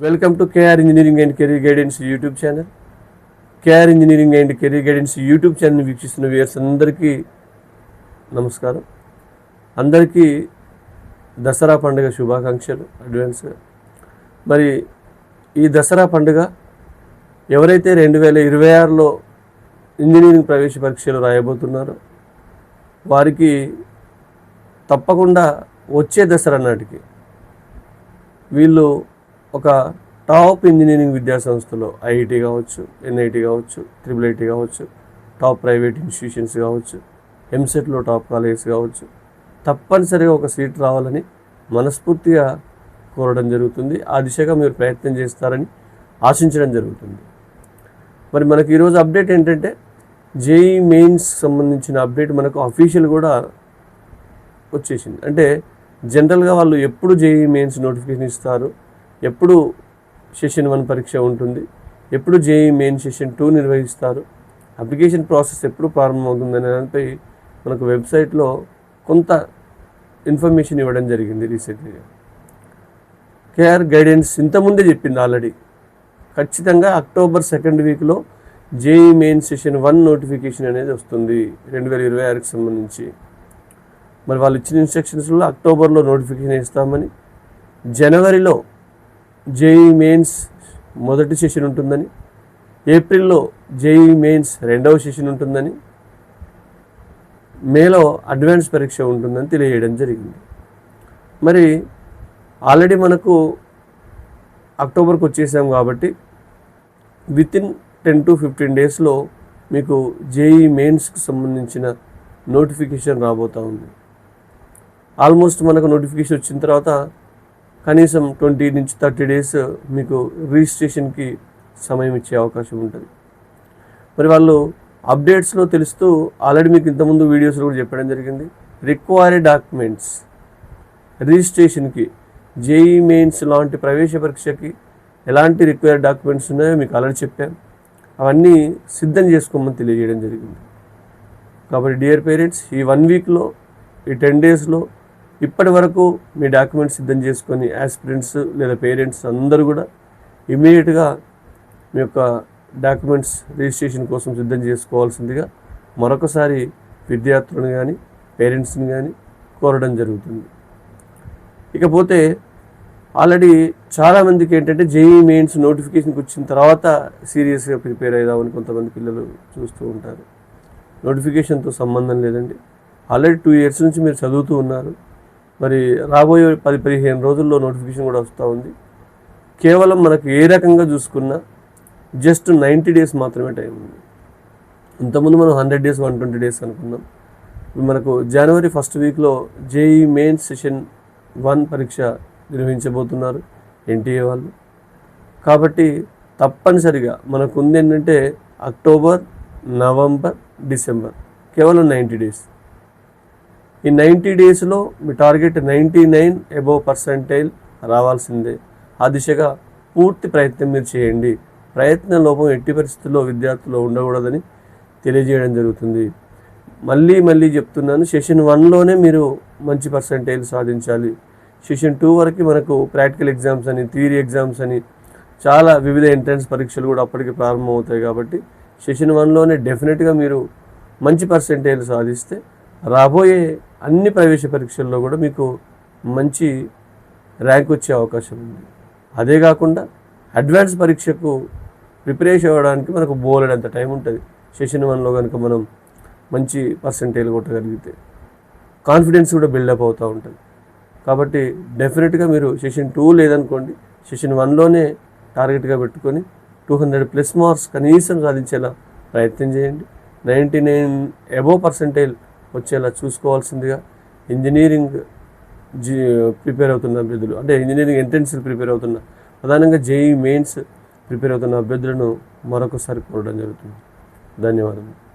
Welcome to KR engineering and career guidance YouTube channel KR engineering and career guidance YouTube channel వీక్షిస్తున్న viewers అందరికీ నమస్కారం. అందరికీ దసరా పండుగ శుభాకాంక్షలు అడ్వాన్స్గా మరి ఈ దసరా పండుగ ఎవరైతే రెండు వేల ఇరవై ఆరులో ఇంజనీరింగ్ ప్రవేశ పరీక్షలు రాయబోతున్నారో వారికి తప్పకుండా వచ్చే దసరా నాటికి వీళ్ళు ఒక టాప్ ఇంజనీరింగ్ విద్యా సంస్థలో ఐఐటి కావచ్చు ఎన్ఐటి కావచ్చు ట్రిపుల్ ఐటి కావచ్చు టాప్ ప్రైవేట్ ఇన్స్టిట్యూషన్స్ కావచ్చు ఎంసెట్లో టాప్ కాలేజెస్ కావచ్చు తప్పనిసరిగా ఒక సీట్ రావాలని మనస్ఫూర్తిగా కోరడం జరుగుతుంది. ఆ దిశగా మీరు ప్రయత్నం చేస్తారని ఆశించడం జరుగుతుంది. మరి మనకి ఈరోజు అప్డేట్ ఏంటంటే జేఈ మెయిన్స్ సంబంధించిన అప్డేట్ మనకు అఫీషియల్ కూడా వచ్చేసింది. అంటే జనరల్గా వాళ్ళు ఎప్పుడు జేఈ మెయిన్స్ నోటిఫికేషన్ ఇస్తారు? ఎప్పుడు సెషన్ వన్ పరీక్ష ఉంటుంది ఎప్పుడు జేఈ మెయిన్ సెషన్ టూ నిర్వహిస్తారు అప్లికేషన్ ప్రాసెస్ ఎప్పుడు ప్రారంభమవుతుందనే దానిపై మనకు వెబ్సైట్లో కొంత ఇన్ఫర్మేషన్ ఇవ్వడం జరిగింది రీసెంట్గా కేఆర్ గైడెన్స్ ఇంతకుముందే చెప్పింది ఆల్రెడీ ఖచ్చితంగా అక్టోబర్ సెకండ్ వీక్లో JEE main session one notification అనేది వస్తుంది రెండు వేల ఇరవై ఆరుకి సంబంధించి. మరి వాళ్ళు ఇచ్చిన ఇన్స్ట్రక్షన్స్లో అక్టోబర్లో నోటిఫికేషన్ ఇస్తామని జనవరిలో జేఈ మెయిన్స్ మొదటి సెషన్ ఉంటుందని ఏప్రిల్లో జేఈ మెయిన్స్ రెండవ సెషన్ ఉంటుందని మేలో అడ్వాన్స్ పరీక్ష ఉంటుందని తెలియజేయడం జరిగింది. మరి ఆల్రెడీ మనకు అక్టోబర్కి వచ్చేసాం కాబట్టి within ten to fifteen డేస్లో మీకు జేఈ మెయిన్స్కి సంబంధించిన నోటిఫికేషన్ రాబోతూ ఉంది. ఆల్మోస్ట్ మనకు నోటిఫికేషన్ వచ్చిన తర్వాత కనీసం ట్వంటీ నుంచి థర్టీ డేస్ మీకు రిజిస్ట్రేషన్కి సమయం ఇచ్చే అవకాశం ఉంటుంది. మరి వాళ్ళు అప్డేట్స్లో తెలుస్తూ ఆల్రెడీ మీకు ఇంతకుముందు వీడియోస్లో కూడా చెప్పడం జరిగింది. రిక్వైర్డ్ డాక్యుమెంట్స్ రిజిస్ట్రేషన్కి జేఈ మెయిన్స్ లాంటి ప్రవేశ పరీక్షకి ఎలాంటి రిక్వైర్డ్ డాక్యుమెంట్స్ ఉన్నాయో మీకు ఆల్రెడీ చెప్పాను అవన్నీ సిద్ధం చేసుకోమని తెలియజేయడం జరిగింది. కాబట్టి డియర్ పేరెంట్స్ ఈ వన్ వీక్లో ఈ టెన్ డేస్లో ఇప్పటి వరకు మీ డాక్యుమెంట్స్ సిద్ధం చేసుకొని యాస్పిరెంట్స్ లేదా పేరెంట్స్ అందరూ కూడా ఇమీడియట్గా మీ యొక్క డాక్యుమెంట్స్ రిజిస్ట్రేషన్ కోసం సిద్ధం చేసుకోవాల్సిందిగా మరొకసారి విద్యార్థులను కానీ పేరెంట్స్ని కానీ కోరడం జరుగుతుంది. ఇకపోతే ఆల్రెడీ చాలామందికి ఏంటంటే జేఈ మెయిన్స్ నోటిఫికేషన్కి వచ్చిన తర్వాత సీరియస్గా ప్రిపేర్ అవుదామని కొంతమంది పిల్లలు చూస్తూ ఉంటారు. నోటిఫికేషన్తో సంబంధం లేదండి. ఆల్రెడీ టూ ఇయర్స్ నుంచి మీరు చదువుతూ ఉన్నారు. మరి రాబోయే పది పదిహేను రోజుల్లో నోటిఫికేషన్ కూడా వస్తూ ఉంది. కేవలం మనకు ఏ రకంగా చూసుకున్నా జస్ట్ నైంటీ డేస్ మాత్రమే టైం ఉంది. ఇంతకుముందు మనం hundred days one twenty days అనుకున్నాం. ఇప్పుడు మనకు జనవరి ఫస్ట్ వీక్లో జేఈ మెయిన్ సెషన్ వన్ పరీక్ష నిర్వహించబోతున్నారు ఎన్టీఏ వాళ్ళు. కాబట్టి తప్పనిసరిగా మనకు ఉంది ఏంటంటే అక్టోబర్ నవంబర్ డిసెంబర్ కేవలం నైంటీ డేస్ ఈ నైంటీ డేస్లో మీ target ninety nine above percentile రావాల్సిందే. ఆ దిశగా పూర్తి ప్రయత్నం మీరు చేయండి. ప్రయత్న లోపం ఎట్టి పరిస్థితుల్లో విద్యార్థులు ఉండకూడదని తెలియజేయడం జరుగుతుంది. మళ్ళీ మళ్ళీ చెప్తున్నాను సెషన్ వన్లోనే మీరు మంచి పర్సంటైల్ సాధించాలి. సెషన్ టూ వరకు మనకు ప్రాక్టికల్ ఎగ్జామ్స్ అని థియరీ ఎగ్జామ్స్ అని చాలా వివిధ ఎంట్రన్స్ పరీక్షలు కూడా అప్పటికి ప్రారంభమవుతాయి కాబట్టి సెషన్ వన్లోనే డెఫినెట్గా మీరు మంచి పర్సంటేజ్ సాధిస్తే రాబోయే అన్ని ప్రవేశ పరీక్షల్లో కూడా మీకు మంచి ర్యాంక్ వచ్చే అవకాశం ఉంది. అదే కాకుండా అడ్వాన్స్ పరీక్షకు ప్రిపరేషన్ అవ్వడానికి మనకు బోలెడంత టైం ఉంటుంది. సెషన్ వన్లో కనుక మనం మంచి పర్సంటేజ్ కొట్టగలిగితే కాన్ఫిడెన్స్ కూడా బిల్డప్ అవుతూ ఉంటుంది. కాబట్టి డెఫినెట్గా మీరు సెషన్ టూ లేదనుకోండి సెషన్ వన్లోనే టార్గెట్గా పెట్టుకొని టూ హండ్రెడ్ ప్లస్ మార్క్స్ కనీసం సాధించేలా ప్రయత్నం చేయండి. నైంటీ నైన్ అబోవ్ పర్సంటేజ్ వచ్చేలా చూసుకోవాల్సిందిగా ఇంజనీరింగ్ జీ ప్రిపేర్ అవుతున్న అభ్యర్థులు అంటే ఇంజనీరింగ్ ఎంట్రన్స్ ప్రిపేర్ అవుతున్న ప్రధానంగా జేఈ మెయిన్స్ ప్రిపేర్ అవుతున్న అభ్యర్థులను మరొకసారి కోరడం జరుగుతుంది. ధన్యవాదములు.